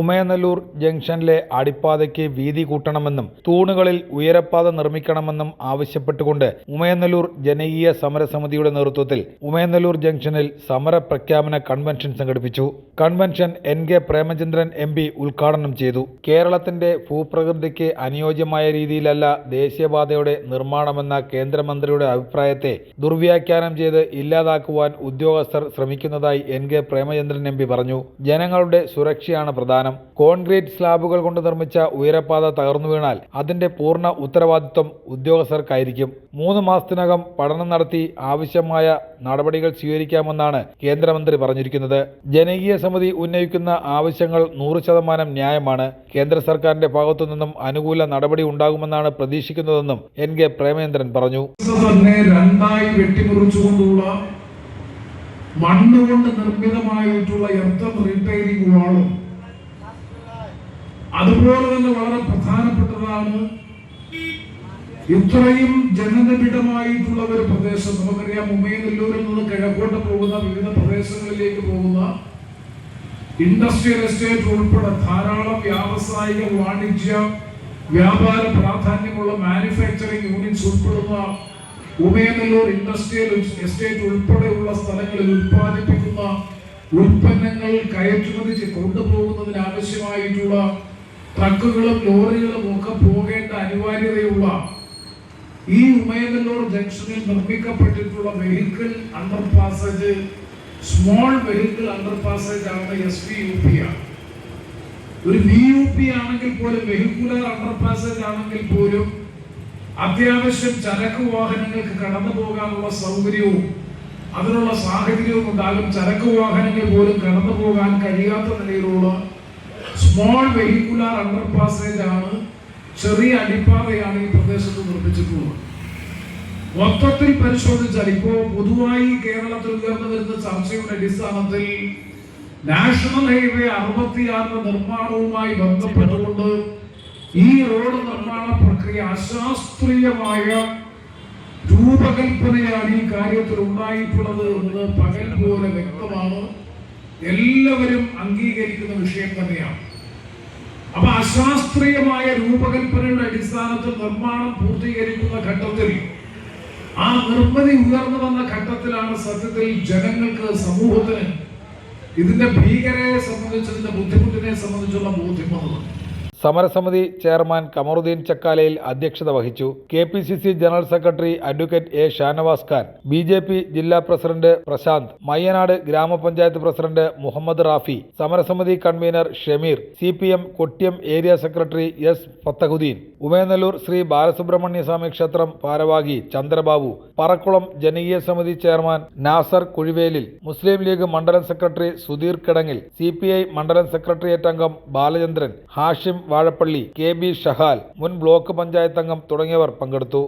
ഉമയനല്ലൂർ ജംഗ്ഷനിലെ അടിപ്പാതയ്ക്ക് വീതി കൂട്ടണമെന്നും തൂണുകളിൽ ഉയരപ്പാത നിർമ്മിക്കണമെന്നും ആവശ്യപ്പെട്ടുകൊണ്ട് ഉമയനല്ലൂർ ജനകീയ സമരസമിതിയുടെ നേതൃത്വത്തിൽ ഉമയനല്ലൂർ ജംഗ്ഷനിൽ സമര പ്രഖ്യാപന കൺവെൻഷൻ സംഘടിപ്പിച്ചു. Convention N K Premachandran M P ഉദ്ഘാടനം ചെയ്തു. കേരളത്തിന്റെ ഭൂപ്രകൃതിക്ക് അനുയോജ്യമായ രീതിയിലല്ല ദേശീയപാതയുടെ നിർമ്മാണമെന്ന കേന്ദ്രമന്ത്രിയുടെ അഭിപ്രായത്തെ ദുർവ്യാഖ്യാനം ചെയ്ത് ഇല്ലാതാക്കുവാൻ ഉദ്യോഗസ്ഥർ ശ്രമിക്കുന്നതായി എൻ കെ പ്രേമചന്ദ്രൻ എം പറഞ്ഞു. ജനങ്ങളുടെ സുരക്ഷയാണ് പ്രധാനം. കോൺക്രീറ്റ് സ്ലാബുകൾ കൊണ്ട് നിർമ്മിച്ച ഉയരപ്പാത തകർന്നു വീണാൽ അതിന്റെ പൂർണ ഉത്തരവാദിത്വം ഉദ്യോഗസ്ഥർക്കായിരിക്കും. മൂന്ന് മാസത്തിനകം പഠനം നടത്തി ആവശ്യമായ നടപടികൾ സ്വീകരിക്കാമെന്നാണ് കേന്ദ്രമന്ത്രി പറഞ്ഞിരിക്കുന്നത്. ജനകീയ സമിതി ഉന്നയിക്കുന്ന ആവശ്യങ്ങൾ നൂറ് ശതമാനം ന്യായമാണ്. കേന്ദ്ര സർക്കാരിന്റെ ഭാഗത്തു നിന്നും അനുകൂല നടപടി ഉണ്ടാകുമെന്നാണ് പ്രതീക്ഷിക്കുന്നതെന്നും എൻ കെ പ്രേമേന്ദ്രൻ പറഞ്ഞു. മണ്ണുകൊണ്ട് നിർമ്മിതമായിട്ടുള്ള എർത്തം റീറ്റെയിലിംഗ് വാളും അതുപോലെ തന്നെ വളരെ പ്രധാനപ്പെട്ടതാണ് ഇത്രയും ജനനിബിഡമായിട്ടുള്ള ഒരു പ്രദേശം. നമുക്കറിയാം ഉമയനെല്ലൂരിൽ നിന്ന് കിഴക്കോട്ട് പോകുന്ന വിവിധ പ്രദേശങ്ങളിലേക്ക് പോകുന്ന ഇൻഡസ്ട്രിയൽ എസ്റ്റേറ്റ് ഉൾപ്പെടെ ധാരാളം വ്യാവസായിക വാണിജ്യ വ്യാപാര പ്രാധാന്യമുള്ള മാനുഫാക്ചറിംഗ് യൂണിറ്റ്സ് ഉൾപ്പെടുന്ന ഉമയനെല്ലൂർ ഇൻഡസ്ട്രിയൽ എസ്റ്റേറ്റ് ഉൾപ്പെടെയുള്ള സ്ഥലങ്ങളിൽ ഉൽപ്പാദിപ്പിക്കുന്ന ഉൽപ്പന്നങ്ങൾ കയറ്റുമതി കൊണ്ടുപോകുന്നതിന് ആവശ്യമായിട്ടുള്ള ട്രക്കുകളും ലോറികളും ഒക്കെ പോകേണ്ട അനിവാര്യതയുള്ള ഈ ഉമയനല്ലൂർ ജംഗ്ഷനിൽ നിർമ്മിക്കപ്പെട്ടിട്ടുള്ള vehicle under passage small vehicle under passage ആണ് എസ് വി യു പി ആണ്. ഒരു വി യു പി ആണെങ്കിൽ പോലും വെഹിക്കുലർ അണ്ടർ പാസേജ് ആണെങ്കിൽ പോലും അത്യാവശ്യം ചരക്ക് വാഹനങ്ങൾക്ക് കടന്നു പോകാനുള്ള സൗകര്യവും അതിനുള്ള സാഹചര്യവും ഉണ്ടാകും. ചരക്ക് വാഹനങ്ങൾ പോലും കടന്നു പോകാൻ കഴിയാത്ത നിലയിലുള്ള സ്മോൾ വെഹിക്കുലർ അണ്ടർപാസേജ് ആണ് ചെറിയ അടിപ്പാതയാണ് ഈ പ്രദേശത്ത് നിർമ്മിച്ചിട്ടുള്ളത്. മൊത്തത്തിൽ പരിശോധിച്ചാൽ ഇപ്പോ പൊതുവായി കേരളത്തിൽ ഉയർന്നു വരുന്ന ചർച്ചയുടെ അടിസ്ഥാനത്തിൽ നാഷണൽ ഹൈവേ അറുപത്തിയാറിന്റെ നിർമ്മാണവുമായി ബന്ധപ്പെട്ടുകൊണ്ട് ഈ റോഡ് നിർമ്മാണ പ്രക്രിയ അശാസ്ത്രീയമായ രൂപകൽപ്പനയാണ് ഈ കാര്യത്തിൽ ഉണ്ടായിട്ടുള്ളത് എന്നത് പകൽ പോലെ വ്യക്തമാണ്. എല്ലാവരും അംഗീകരിക്കുന്ന വിഷയം തന്നെയാണ്. അപ്പൊ അശാസ്ത്രീയമായ രൂപകൽപ്പനയുടെ അടിസ്ഥാനത്തിൽ നിർമ്മാണം പൂർത്തീകരിക്കുന്ന ഘട്ടത്തിൽ ആ നിർമ്മിതി ഉയർന്നു വന്ന ഘട്ടത്തിലാണ് സത്യത്തിൽ ജനങ്ങൾക്ക് സമൂഹത്തിന് ഇതിന്റെ ഭീകരയെ സംബന്ധിച്ച് ഇതിന്റെ ബുദ്ധിമുട്ടിനെ സംബന്ധിച്ചുള്ള ബോധ്യം വന്നത്. സമരസമിതി ചെയർമാൻ കമറുദ്ദീൻ ചക്കാലയിൽ അധ്യക്ഷത വഹിച്ചു. K P C C general secretary advocate A Shanavas Khan B J P ജില്ലാ പ്രസിഡന്റ് പ്രശാന്ത് മയ്യനാട് ഗ്രാമപഞ്ചായത്ത് പ്രസിഡന്റ് മുഹമ്മദ് റാഫി സമരസമിതി convener Shameer C P M Kottiyam area secretary S Fathahuddin Umayanallur Shri Balasubrahmanya Swami ക്ഷേത്രം ഭാരവാഹി ചന്ദ്രബാബു പറക്കുളം ജനകീയ സമിതി ചെയർമാൻ നാസർ കുഴിവേലിൽ മുസ്ലിം league മണ്ഡലം secretary Sudheer Kidangil C മണ്ഡലം secretariat അംഗം ബാലചന്ദ്രൻ ഹാഷിം വാഴപ്പള്ളി കെ ബി ഷഹാൽ മുൻ ബ്ലോക്ക് പഞ്ചായത്ത് അംഗം തുടങ്ങിയവർ പങ്കെടുത്തു.